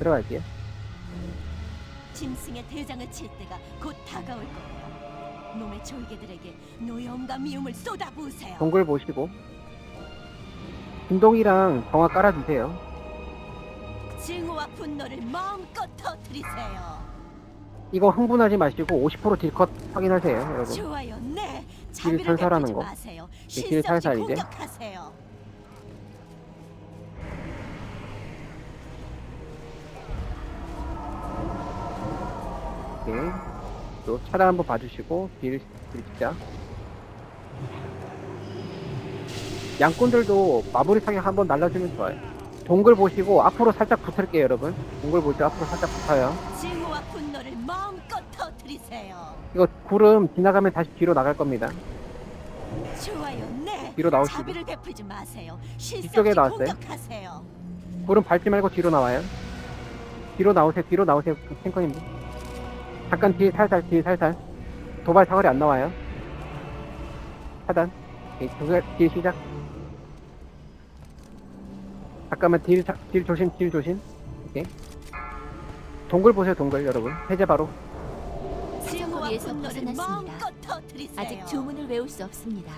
들어갈게요. 짐승의 대장을 칠 때가 곧 다가올 거예요. 놈의 졸개들에게 노여움과 미움을 쏟아부으세요. 동굴 보시고 진동이랑 정화 깔아주세요. 증오와 분노를 마음껏 터뜨리세요. 이거 흥분하지 마시고 50% 딜컷 확인하세요, 여러분. 좋아요, 네. 자비를 살살하는 거. 마세요. 길 살살 이제. 공격하세요. 오케이. 또 차단 한번 봐주시고 딜, 딜 진짜. 양꾼들도 마무리 타격 한번 날라주면 좋아요. 동굴 보시고 앞으로 살짝 붙을게요, 여러분. 동굴 보시고 앞으로 살짝 붙어요. 증오와 분노를 마음껏 터뜨리세요. 이거 구름 지나가면 다시 뒤로 나갈 겁니다. 좋아요, 네. 뒤로 나오시고. 자비를 베풀지 마세요. 실수 뒤쪽에 없이 나왔어요. 공격하세요. 구름 밟지 말고 뒤로 나와요. 뒤로 나오세요. 뒤로 나오세요. 탱커님. 잠깐 뒤에 살살, 뒤에 살살. 도발 사거리 안 나와요. 차단. 오케이, 두딜 시작. 잠깐만 딜, 자- 딜 조심, 딜 조심. 오케이. 동굴 보세요, 동굴 여러분. 해제 바로. 사정거리에서 분노를 벗어났습니다. 아직 주문을 외울 수 없습니다.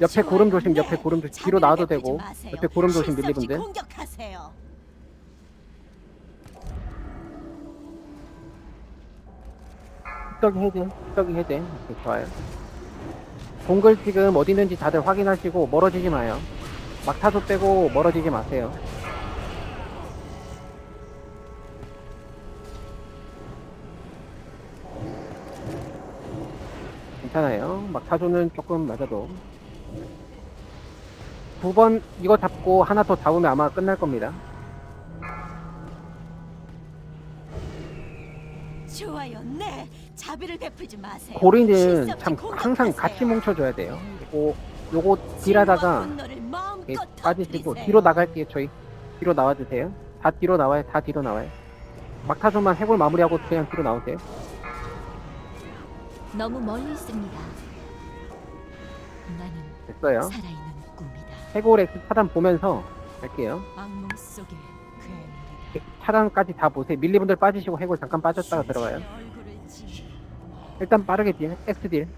옆에 구름 조심, 네. 옆에 구름 조심. 뒤로 나와도 되고. 옆에 구름 조심, 밀리분들. 공격하세요. 떡이 해제, 떡이 해제. 좋아요. 동굴 지금 어디 있는지 다들 확인하시고 멀어지지 마요. 막타도 빼고 멀어지지 마세요. 괜찮아요. 막타조는 조금 맞아도. 두번 이거 잡고 하나 더 잡으면 아마 끝날 겁니다. 좋아요, 네. 자비를 베풀지 마세요. 고리는 참 항상. 같이 뭉쳐줘야 돼요. 요거, 요거 딜하다가 예, 빠지시고 터뜨리세요. 뒤로 나갈게요 저희 뒤로 나와주세요 다 뒤로 나와요 다 뒤로 나와요 막타조만 해골 마무리하고 그냥 뒤로 나오세요 너무 멀리 있습니다. 나는 됐어요 살아있는 꿈이다. 해골 엑스 차단 보면서 갈게요 악몽 속에 괴물이다. 차단까지 다 보세요 밀리분들 빠지시고 해골 잠깐 빠졌다가 들어가요 일단 빠르게 딜 엑스 딜.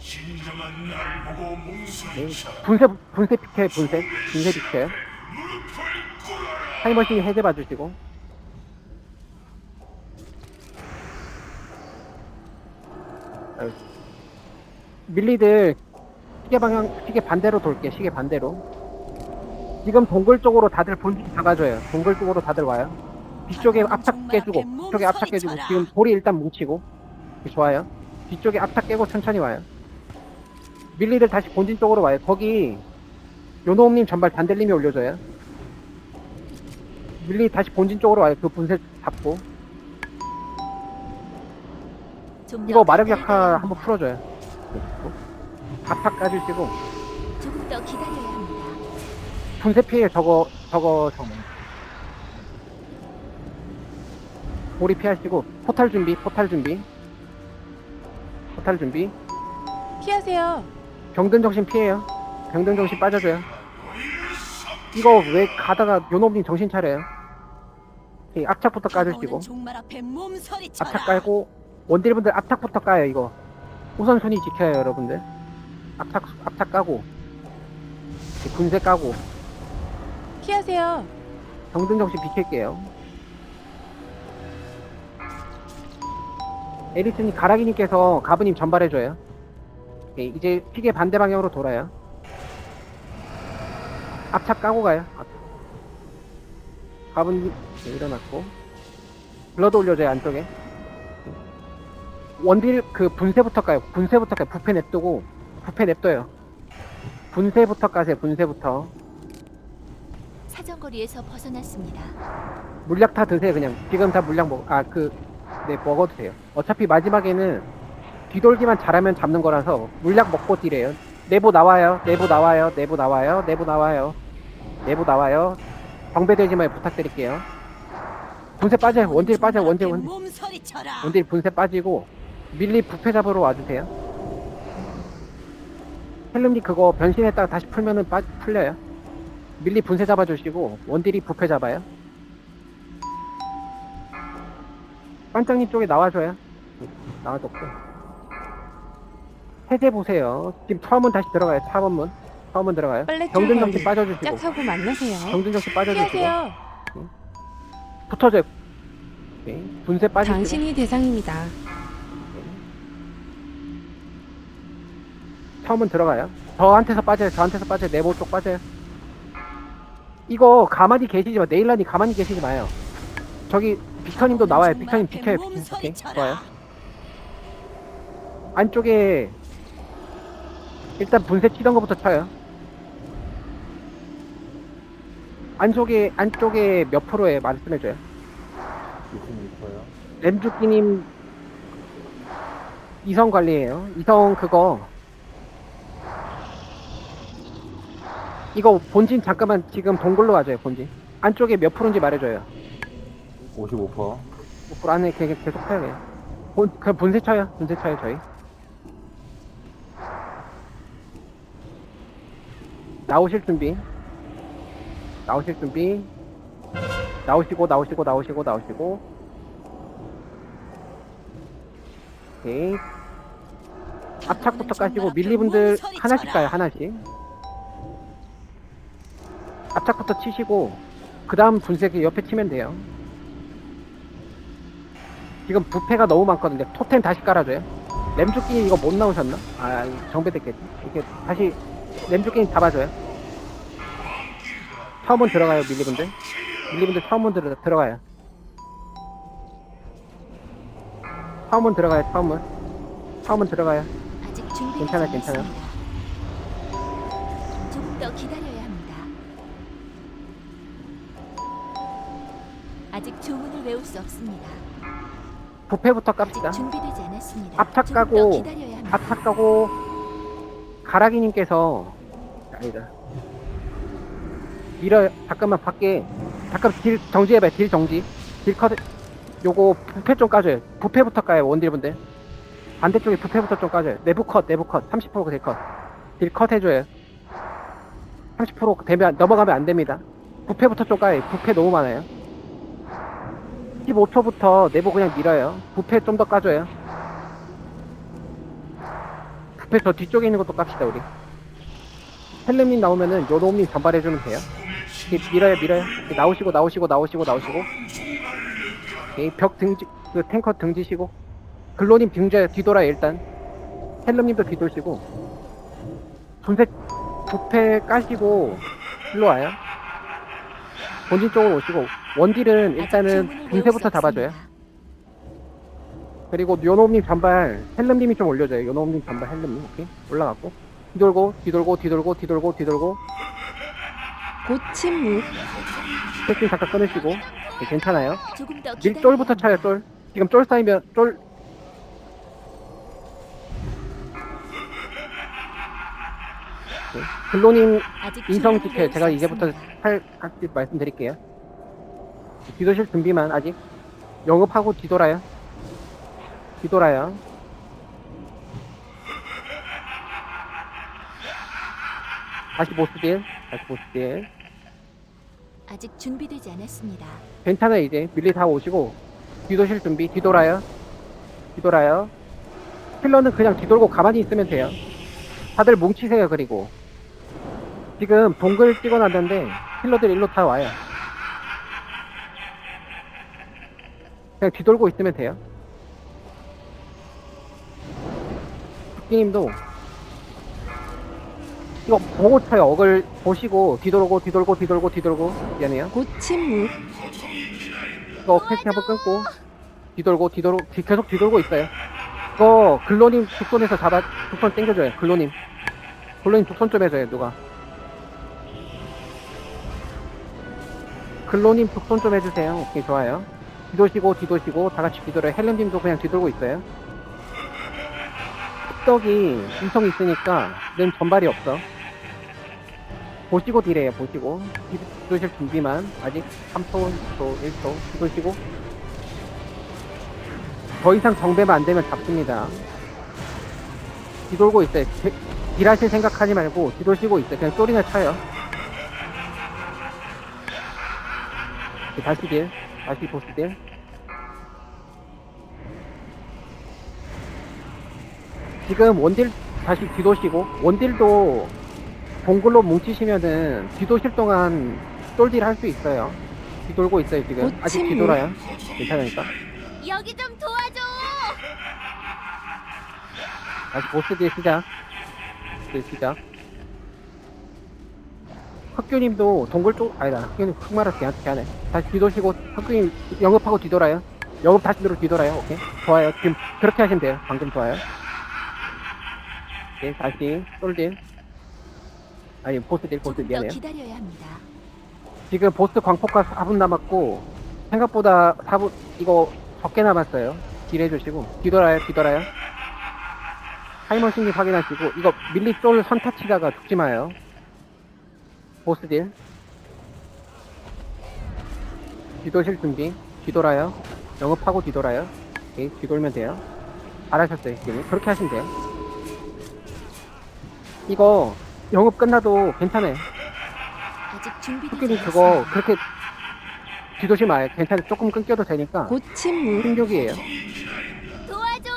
진정한 날 보고 네. 뭉성이자. 분쇄 분쇄 비켜요 분쇄 분쇄 비켜요 타이머신 해제 봐주시고. 아유. 밀리들 시계 방향 시계 반대로 돌게 시계 반대로. 지금 동굴 쪽으로 다들 본진 잡아줘요. 동굴 쪽으로 다들 와요. 뒤쪽에 압착 깨주고 뒤쪽에 압착 깨주고 지금 돌이 일단 뭉치고. 좋아요 뒤쪽에 압착 깨고 천천히 와요. 밀리들 다시 본진 쪽으로 와요. 거기 요노움님 전발 단델님이 올려줘요. 밀리 다시 본진 쪽으로 와요. 그 분쇄 잡고. 이거 마력 약화. 한번 풀어줘요. 압착 까주시고 조금 더 기다려야 합니다. 분쇄 피해 저거 저거 저거 고리 피하시고 포탈 준비 포탈 준비 포탈 준비. 피하세요. 병든 정신 피해요. 병든 정신 빠져줘요. 이거 왜 가다가 요놈님 정신 차려요? 오케이, 압착부터 까주시고. 다가오는 종말 앞에 몸서리 쳐라. 압착 깔고 원딜분들 압착부터 까요 이거. 우선순위 지켜요 여러분들. 압착 압착 까고. 분쇄 까고. 피하세요. 정등 정신 비킬게요 에리스님 가라기님께서 가브님 전발해줘요. 오케이, 이제 피게 반대 방향으로 돌아요. 압착 까고 가요. 압- 가브님 네, 일어났고. 블러드 올려줘요 안쪽에. 원딜 그 분쇄부터 까요. 분쇄부터 까요. 부패 냅두고 부패 냅둬요. 분쇄부터 까세요 분쇄부터. 사정거리에서 벗어났습니다. 물약 다 드세요 그냥. 지금 다 물약 먹 아그 네 먹어도 돼요. 어차피 마지막에는 뒤돌기만 잘하면 잡는 거라서 물약 먹고 딜해요. 내부 나와요 내부 나와요 내부 나와요 내부 나와요 내부 나와요. 경배되지 마요 부탁드릴게요. 분쇄 빠져요 원딜 빠져요 원딜 원딜. 원딜 분쇄 빠지고 밀리 부패 잡으러 와주세요. 헬름님 그거 변신했다가 다시 풀면은 빠, 풀려요. 밀리 분쇄 잡아주시고 원딜이 부패 잡아요. 반장님 쪽에 나와줘요. 나와줬고. 해제 보세요. 지금 처음은 다시 들어가요. 차원문. 처음은 들어가요. 빨래 좀 정신 빠져주시고. 짝하고 만나세요. 경준 정신 빠져주시고. 피하세요. 붙어줘요. 오케이. 분쇄 빠지시고. 당신이 대상입니다. 처음은 들어가요. 저한테서 빠져요. 저한테서 빠져요. 네모 쪽 빠져요. 이거 가만히 계시지 마. 네일란이 가만히 계시지 마요. 저기 빅터님도 나와요. 빅터님 비켜요. 오케이. 몸소리 좋아요. 안쪽에 일단 분쇄 치던 것부터 쳐요. 안쪽에 안쪽에 몇 프로에 말씀해줘요. 26%요. 램주끼님 이성 관리예요. 이성 그거 이거 본진 잠깐만 지금 동굴로 가줘요. 본진 안쪽에 몇 프로인지 말해줘요. 55%. 5% 안에 그냥 계속 쳐요. 그냥. 본 그냥 분쇄 쳐요. 분쇄 쳐요 저희. 나오실 준비. 나오실 준비. 나오시고 나오시고 나오시고 나오시고. 오케이. 앞착부터 까시고 밀리분들 하나씩 가요 하나씩. 앞착부터 치시고 그 다음 분쇄기 옆에 치면 돼요. 지금 부패가 너무 많거든요. 토템 다시 깔아줘요. 램주끼 이거 못 나오셨나? 아 정배됐겠지. 이렇게 다시 램주끼 잡아줘요. 처음은 들어가요 밀리분들. 밀리분들 처음은 들어, 들어가요. 처음은 들어가요 처음은. 처음은 들어가요. 아직 준비되지 괜찮아, 괜찮아. 조금 더 기다려야 합니다. 아직 주문을 외울 수 없습니다. 부패부터 깝시다. 준비되지 않았습니다. 더 까고 기다려야 합니다. 앞착 가고 가라기님께서 아니다. 밀어 잠깐만 밖에 잠깐 딜 정지해봐요. 딜 정지. 딜 컷. 요거 부패 좀 까줘요. 부패부터 까요 원딜분들. 반대쪽에 부패부터 좀 까줘요. 내부 컷, 내부 컷. 30%딜 컷. 딜컷 해줘요. 30% 되면 넘어가면 안 됩니다. 부패부터 좀 까요. 부패 너무 많아요. 15초부터 내부 그냥 밀어요. 부패 좀 더 까줘요. 부패 저 뒤쪽에 있는 것도 깝시다 우리. 헬름님 나오면은 요놈님 전발해주면 돼요. 이렇게 밀어요 밀어요. 이렇게 나오시고 나오시고 나오시고 나오시고. 오케이, 벽 등지 그 탱커 등지시고. 글로님 등져 뒤돌아요 일단. 헬름님도 뒤돌시고. 분쇄 부패 까시고 일로 와요. 본진 쪽으로 오시고 원딜은 일단은 수 잡아줘요. 그리고 요놈님 전발 헬름님이 좀 올려줘요. 요놈님 전발 헬름님 오케이 올라갔고 뒤돌고 뒤돌고 뒤돌고 뒤돌고 뒤돌고 곧 침묵. 패킹 잠깐 끊으시고 네, 괜찮아요. 조금 더 밀 쫄부터 차요. 쫄. 지금 쫄 쌓이면 쫄. 네, 글로님 아직 인성 지켜요. 제가 수 이제부터 없습니다. 할 같이 말씀드릴게요. 뒤도실 준비만 아직 영업하고 뒤돌아요. 뒤돌아요. 다시 보스딜, 다시 보스딜. 아직 준비되지 않았습니다. 괜찮아요 이제 밀리 다 오시고 뒤도실 준비 뒤돌아요 뒤돌아요 힐러는 그냥 뒤돌고 가만히 있으면 돼요 다들 뭉치세요 그리고 지금 동글 찍어놨는데 힐러들 일로 다 와요 그냥 뒤돌고 있으면 돼요 국기님도 이거 보고 쳐요 어글 보시고 뒤돌고 뒤돌고 뒤돌고 뒤돌고 미안해요 곧 침묵. 이거 패치 한번 끊고 뒤돌고 뒤돌고 뒤- 계속 뒤돌고 있어요. 이거 글로님 북손에서 잡아 북손 땡겨줘요. 글로님 글로님 북손 좀 해줘요 누가. 글로님 북손 좀 해주세요. 오케이 좋아요. 뒤도시고 뒤도시고 다 같이 뒤돌아요. 헬렌님도 그냥 뒤돌고 있어요. 습덕이 인성 있으니까 는 전발이 없어. 보시고 딜해요, 보시고. 뒤도실 준비만. 아직 3초, 2초, 1초. 뒤도시고. 더 이상 정배만 안 되면 잡습니다. 뒤돌고 있어요. 딜- 딜하실 생각하지 말고 뒤도시고 있어요. 그냥 소리나 쳐요. 다시 딜. 다시 보스 딜. 지금 원딜 다시 뒤도시고 원딜도 동굴로 뭉치시면은 뒤도실 동안 똘딜 할 수 있어요. 뒤돌고 있어요 지금. 아직. 뒤돌아요. 괜찮으니까. 여기 좀 도와줘. 다시 보스 딜 시작. 딜 시작. 학교님도 동굴 쪽 아니다. 학교님 흑마를 걔한테 하네. 다시 뒤도시고 학교님 영업하고 뒤돌아요. 영업 다시 들어 뒤돌아요. 오케이. 좋아요. 지금 그렇게 하시면 돼요. 방금 좋아요. 오케이. 다시 똘딜. 아니 보스 딜 보스 조금 더 미안해요. 기다려야 합니다. 지금 보스 광폭가 4분 남았고 생각보다 4분 이거 적게 남았어요. 딜 해주시고 뒤돌아요 뒤돌아요. 타이머 신기 확인하시고 이거 밀리 쫄 선타치다가 죽지 마요. 보스 딜 뒤도실 준비 뒤돌아요. 영업하고 뒤돌아요. 오케이 뒤돌면 돼요. 잘하셨어요 지금 그렇게 하시면 돼요. 이거 영업 끝나도 괜찮아요. 아직 준비되지 않았습니다. 그거 그렇게 뒤도시 마요. 괜찮아. 조금 끊겨도 되니까. 곧 침묵. 충격이에요. 도와줘.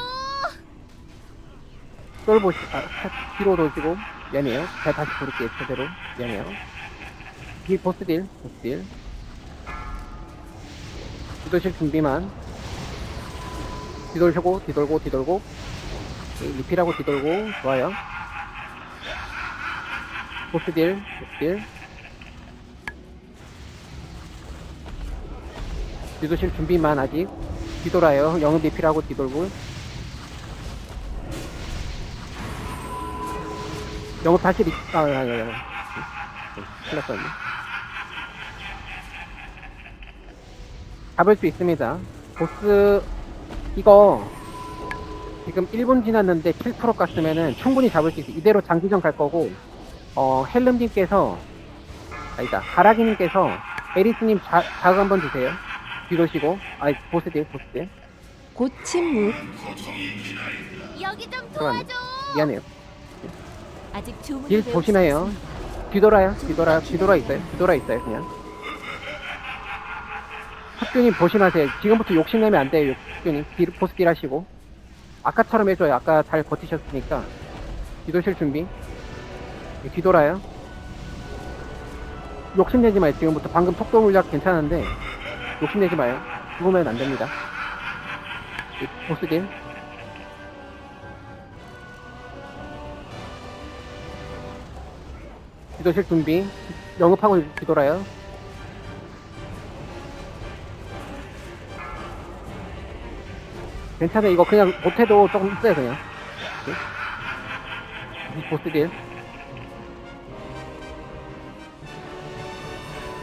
쫄 보시, 아, 차- 뒤로 도시고. 미안해요. 제가 다시 부를게요. 제대로. 미안해요. 이 보스 딜, 보스 딜. 뒤도실 준비만. 뒤돌고, 뒤돌고, 뒤돌고. 리필하고 뒤돌고. 좋아요. 보스 딜, 보스 딜. 뒤도실 준비만 아직. 뒤돌아요. 영업 리필하고 뒤돌고. 영업 다시 리, 아, 아, 아, 아. 큰일 났네 잡을 수 있습니다. 보스, 이거, 지금 1분 지났는데 7% 깠으면은 충분히 잡을 수 있어요. 이대로 장기전 갈 거고, 어, 헬름님께서, 아니다, 가라기님께서, 에리스님 자, 자극 한번 주세요. 뒤로시고, 아이, 보스 딜, 보스 딜. 곧 침묵. 여기 좀. 도와줘. 미안해요. 아직 딜수 조심해요. 뒤돌아요. 뒤돌아, 뒤돌아 있어요. 뒤돌아 있어요, 그냥. 학교님 조심하세요. 지금부터 욕심내면 안 돼요, 학교님. 딜, 보스딜 하시고. 아까처럼 해줘요. 아까 잘 버티셨으니까. 뒤도실 준비. 네, 뒤돌아요. 욕심내지 마요, 지금부터. 방금 속도 물약 괜찮은데, 욕심내지 마요. 죽으면 안 됩니다. 네, 보스딜. 뒤도실 준비. 영업하고 뒤돌아요. 괜찮아요. 이거 그냥 못해도 조금 있어요, 그냥. 네. 이 보스 딜.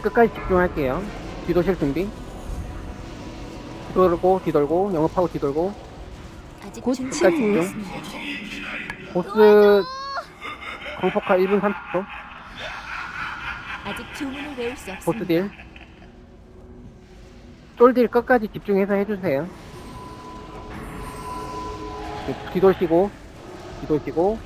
끝까지 집중할게요. 뒤도실 준비. 뒤돌고, 뒤돌고, 영업하고 뒤돌고. 아직 곧 침묵. 않았습니다. 보스 광폭화 1분 30초. 아직 주문을 외울 수 보스 없습니다. 딜. 쫄딜 끝까지 집중해서 해주세요. 네, 뒤돌시고, 뒤돌시고.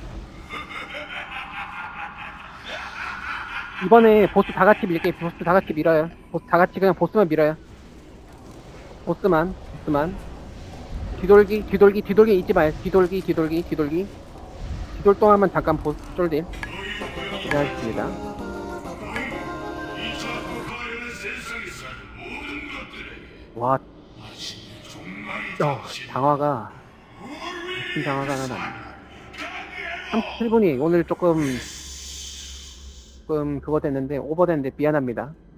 이번에 보스 다 같이 밀게요. 보스 다 같이 밀어요. 보스 다 같이 그냥 보스만 밀어요. 보스만, 보스만. 뒤돌기, 뒤돌기, 뒤돌기 잊지 마요. 뒤돌기, 뒤돌기, 뒤돌기. 뒤돌 동안만 잠깐 보스 쫄딜. 것들에게 와, 마치 종말이 어, 당화가 하나 났네 37분이 오늘 조금 조금 그거 됐는데 오버됐는데 미안합니다